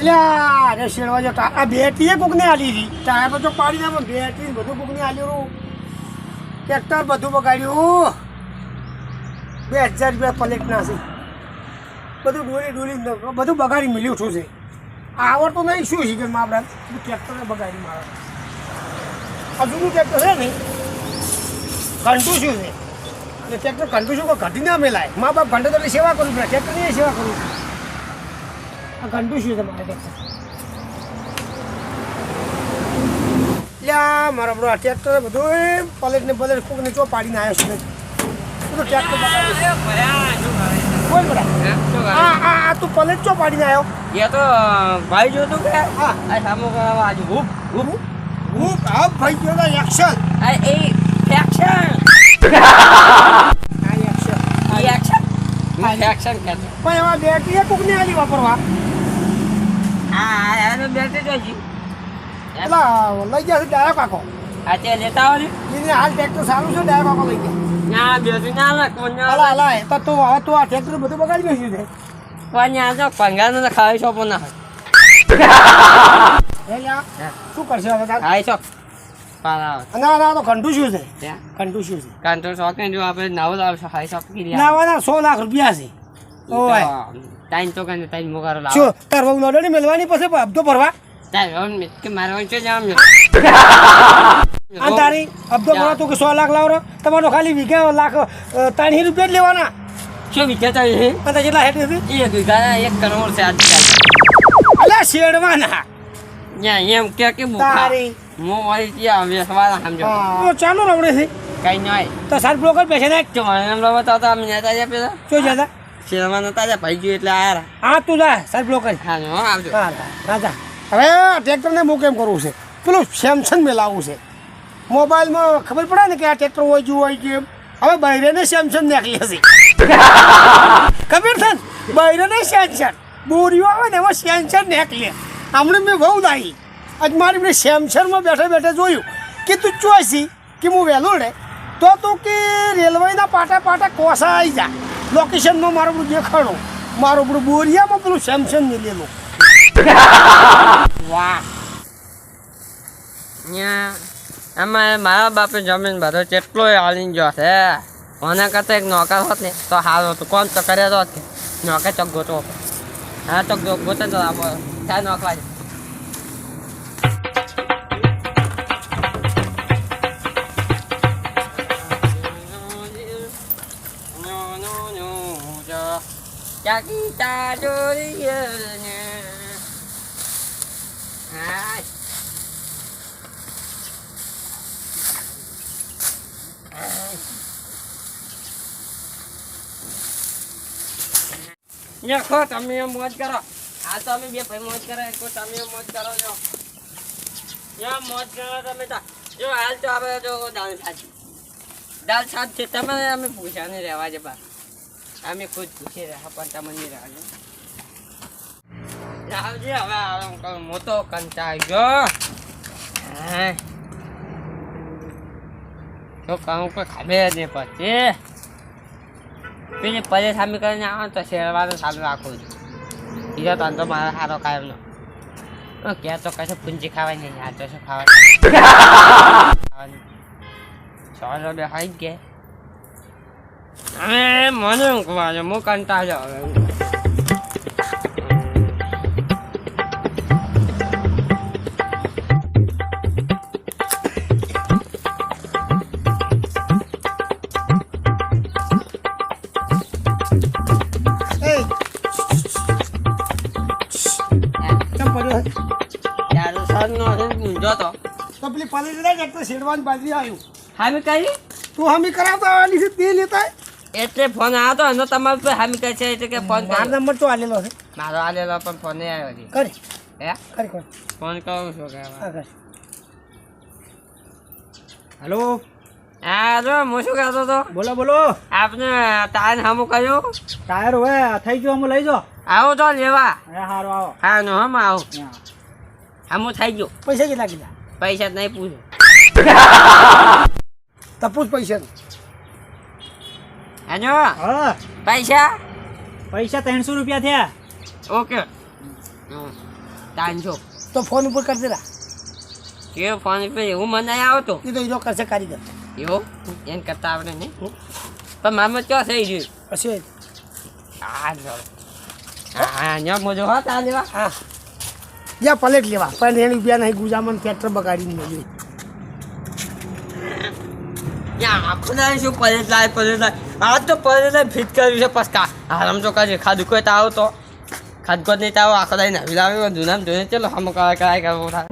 એટલે અરે શેરવા જો આ બેટીએ કોકને આલી હતી. ટાયર તો પાડી નાખો બેટી બધું કોકને આલ્યું. ટ્રેક્ટર બધું બગાડ્યું. બે હજાર રૂપિયા પલેટ ના છે. બધું ડોલી ડોલી બધું બગાડી મળ્યું છું છે. આવડતું નહીં. શું છે કે મારા ટ્રેક્ટરે બગાડી મારા? હજુનું ટ્રેક્ટર છે ને, ઘંટું શું છે. અને ટ્રેક્ટર ઘંટું શું ઘટી ના મેલાય. મા બાપ ઘંટે તો સેવા કરવી પડે. ટ્રેક્ટરની સેવા કરવી પડે. આ ઘંટું શું છે મારે લ્યા મારા બરો ટ્રેક્ટર બધું પલેટ ને પલેટ કોક ને ચો પાડીને આવ્યો છે. બધું. ટ્રેક્ટર બોલ બરા આ આ આ તું પલેટ ચો પાડીને આવ્યો એ તો ભાઈ જોતું કે? હા. આ સામો કરવા આજુ હું હુપ. હું આ ભાઈ ગયો ના એક્શન આ એ ફેક્શન આ એક્શન આ એક્શન હા. પણ એમાં બેટરી કોક ને આલી વાપરવા? આ એનો બેટરી તો જી એટલે લઈ છે ડાયો કાકો આ તે લેતા આવો ને. હાલ ટ્રેક્ટર સારું છે ડાયો કાકો લઈ ગયા. ના બેટરી ના લે કોણ અલા તો તું હવે તું આ ટ્રેક્ટર બધું બગાડી બેસ્યું છે. કોણ આ તો પંગાનો તો ખાઈ શોપો ના હે શું કરશે હવે તાર? શોપ તો ઘંટું શું છે? ઘંટું શું છે? કાંતો શોખ ને જો આપણે નવો લાવશો ખાઈ શોપ કરી લાવવાના સો લાખ રૂપિયા છે. ઓય. ટાઈમ તો કને તાઈન મોગારો લાવ. શું તાર બહુ નડણી મેળવાની પછી હપ્તો ભરવા. ટાઈમ કે મારવા છે જામ આ તારી હપ્તો ભરવા તું કે સો લાખ લાવરો તમારો ખાલી વીઘા લાખ ત્રણ રૂપિયા જ લેવાના. શું વિચારતા હે? પતા કેટલા હેઠ હતી એક વીઘા એક કરોડ છે આજકાલ. અલ્યા શેડવાના ત્યાં એમ કે કે મુખા તારી. હું મારી ત્યાં વેસવાના સમજો. તો ચાલો રવડે છે કઈ નહીં તો સાત બ્રોકર તો મને એમ લાવો તો અમે નેતા જ્યાં પેલા. શું જતા. શેરમાં નતા જા ભાઈ ગયું એટલે આ હા તું જા સાહેબ બ્લોક કરી. હા જો આવજો. હા હા હવે ટ્રેક્ટરને હું કેમ કરવું છે? પેલું સેમસંગ મેં લાવવું છે. મોબાઈલમાં ખબર પડે ને કે આ ટ્રેક્ટર હોય જુ હોય કે હવે બૈરેને સેમસંગ નાખી હશે. ખબર છે ને? બૈરેને સેમસંગ બોરીઓ આવે ને એમાં સેમસંગ નાખી હમણાં મેં બહુ દાઈ. આજ મારી મેં સેમસંગમાં બેઠા બેઠા જોયું કે તું ચોઈસી કે હું વહેલો રે? તો તું કે રેલવેના પાટા પાટા કોસા આવી જા. લોકેશનમાં મારું બધું દેખાડો. મારું બધું બોરિયામાં પેલું સેમસંગ મિલેલું વાહ. આમાં મારા બાપે જમીન બધો કેટલો હાલીને જો છે. મને કરતા એક નોકર હોત ને તો સારું હતું. કોણ તો કરે તો નોકર ચોક ગોતો હા ચોક ગોતો તો આપો. ત્યાં નોકવા Hai. Ya, તમે મોજ કરો આ તો અમે બે ભાઈ મોજ કરો કો તમે મોજ કરો જો મોજ કરો તમે જો હાલ તો આપણે જો દાલ સાચી દાલ સાચ છે તમે અમે પૂછ્યા નહીં રહેવા છે બા અમે ખુદ પૂછી રહ્યા પણ તમે નહીં રહેવા દે આવજે હવે આરામ મોટો કંટાળી ગયો હા? તો કામ કોઈ ખબર નહીં પછી. પેલી પરેશાની કરીને આવો તો શેરવાનું સારું રાખું છું. બીજો તો મારો સારો કાયમ નો. ક્યાં તો કશું પૂંજી ખાવાની આ તો શું ખાવાની? ચાલો બે હાઈ ગયા હવે મને કહેવા છે હું કંટાળ્યો હવે તો. તો પેલી પાલી લીધા ટ્રેક્ટર શેડવાની બાજરી આવ્યું હામી કરી? તું હમી કરાવતા આલી તે લેતા. એટલે ફોન આવ્યો હતો એનો તમારો તો હામી કહે છે એટલે કે ફોન મારો નંબર તો આલેલો છે. મારો આલેલો પણ ફોન નહીં આવ્યો હજી. કરી. હે? કરી કરી. ફોન કરું છું કે હા કરી. હા જો હું શું કહેતો હતો? બોલો બોલો. આપને ટાયર સામું કર્યું? ટાયર હોય થઈ ગયો અમે લઈ જાઓ આવો તો લેવા. સારું આવો. હા નો હમ આવો. સામું થઈ ગયું. પૈસા કેટલા કીધા? પૈસા જ નહીં પૂછ્યું. તપુસ પૈસા. હાજો હા. પૈસા? પૈસા ત્રણસો રૂપિયા થયા. ઓકે. જો તો ફોન ઉપર કરી દેલા કે ફોન પે એવું મને નહીં આવતો. એ તો હીરો કરશે કારીગર એવું? એમ કરતા આવડે નહીં. પણ મામો ચો થઈ ગયું? પછી? આ જો. હા ન્યા મોજો હા તા લેવા. હા. જ્યાં પલેટ લેવા. પણ એને રૂપિયા નહીં ગુજામાં ટ્રેક્ટર બગાડીને મળ્યું ના શું પલેટ લાય આ તો લાય ફિટ કર્યું છે પસ્કા. આરામ તો કાજે ખાધું કોઈ તાવ તો. ખાધ નહીં તાવ, આખો દાઈ નવી લાવ્યો, જૂનામ જોઈને ચલો હમ કરાય કરાય કરવો થાય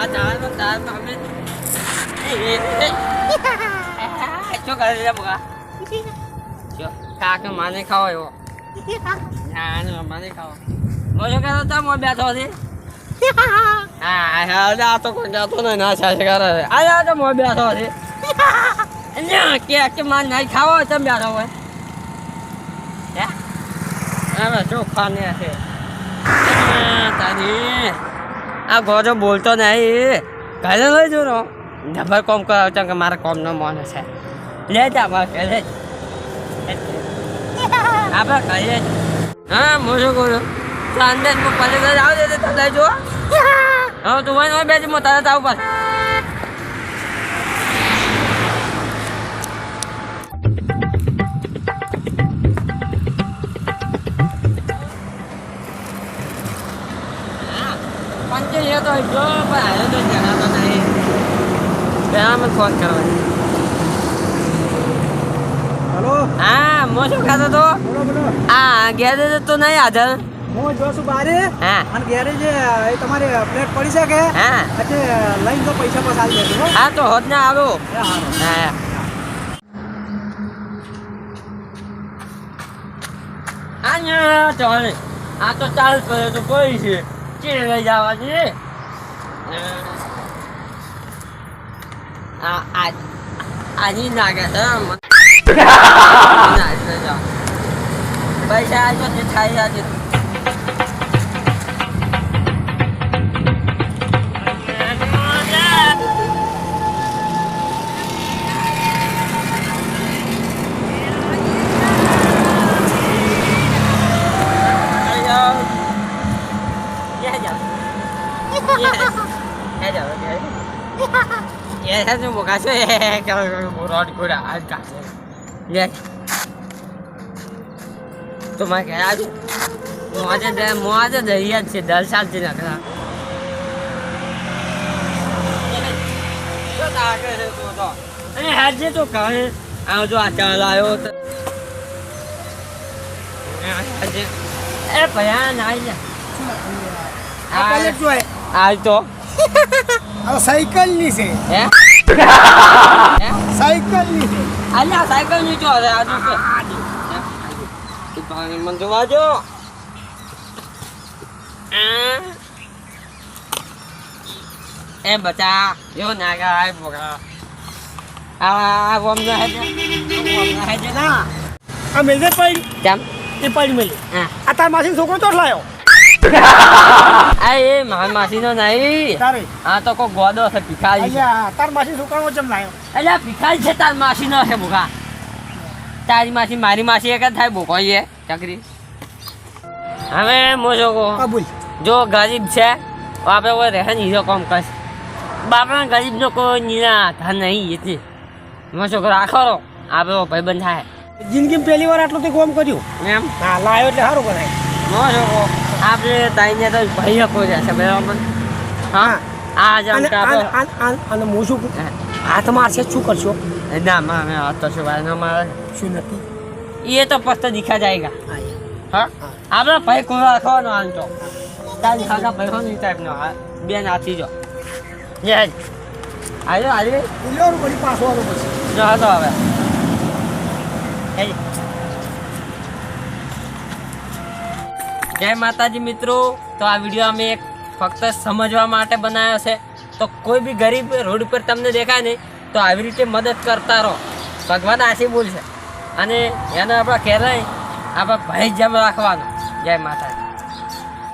આ દાળમાં દાળમાં અમે. શું કરે છે જો, કાકે માને ખાવો એવો. ના માને ખાવો. મોજો કરો તો મો બેઠો છે? હા હા આ તો કોઈ જાતો નહીં, ના છે કરે છે. આ તો મો બેઠો છે. ના, કે કે માન નહીં ખાવો તમે બેઠો હોય? આ ગોજો બોલતો નહીં. ઘરે લઈ જો ડબલ કોમ કરાવ છો કે મારા કોમનો મોન છે લે જા બા કે લે આપણે કહીએ. હા હું શું કરું અંદર હું પલે ઘરે આવ દે તો લઈ જો હવે તું હોય બેસી હું તરત આવું પર પંચે તો જો પણ હારે તો મને ફોન કરવા હલો? હા મો શું ખાતો તો આ ગેરેજ તો નહીં આધર હું જોશું બારે. હા. અને ગેરેજ જે એ તમારે પ્લેટ પડી શકે કે હા. એટલે લઈને તો પૈસા પાસ આવી જશે હો. હા તો હોદ ના આવો હા ચાલે આ તો ચાલ કરે તો કોઈ છે. ચીડ લઈ જવા છે આ આ છે. પૈસા આવજો તે. આજે દરિયા જ તો કહે આવજો આ ચાલ આવ્યો તો એ ભયા ના આવી આ જા આજ તો સાયકલ સાયકલની છે. હે? હે સાયકલની છે અલ્યા સાયકલની અરે આજુ કે. તું પાણી મન જોવા જો એ બચા જો નાગા આય બોગા આ વમ ના હે વમ ના. હે ના આ મેલદે પડી. કેમ? એ પડી મેલી. આ તાર માસી છોકરો તો લાયો. આ એ મારી માસીનો નહીં તારે? આ તો કોઈ ગોદો છે ભિખારી છે. તાર માસી છોકરાનો જમ લાયો? અલ્યા ભિખારી છે તાર માસીનો છે ભૂખા તારી માસી મારી માસી એક જ થાય ભૂખો એ ચકરી. હવે મોજો કહો આ બોલ. જો ગરીબ છે બાપે કોઈ રહે જો કામ કરશે બાપના ગરીબનો કોઈ નીના ધન નહીં એટલે મો છોકરો રાખો આપે આપણે ભાઈબંધ થાય. જિંદગીમાં પહેલી વાર આટલું તે કોમ કર્યું? એમ? હા લાયો એટલે સારું કરાય હું છોકરો આપણે તાઈને તો ભાઈ હકો છે સમજવામાં હા? આ જામ કે અને હું શું હાથ મારશે શું કરશો? ના મારે હાથ તો શું ભાઈ મારે શું નથી? એ તો પસ્ત દીખા જાયગા. હા આપણે ભાઈ કોઈ રાખવાનો આમ તો. તારી ખાતા ભાઈ હોય ટાઈપનો બેન હાથી જો. જય આજે આજે પાછો આવ્યો પછી. જો હતો હવે. જય માતાજી મિત્રો. તો આ વીડિયો અમે એક ફક્ત સમજવા માટે બનાવ્યો છે. તો કોઈ બી ગરીબ રોડ ઉપર તમને દેખાય નહીં, તો આવી રીતે મદદ કરતા રહો. ભગવાન આશી બોલશે અને એને આપણા કહેવાય, આપણા ભાઈ જેમ રાખવાનું. જય માતાજી.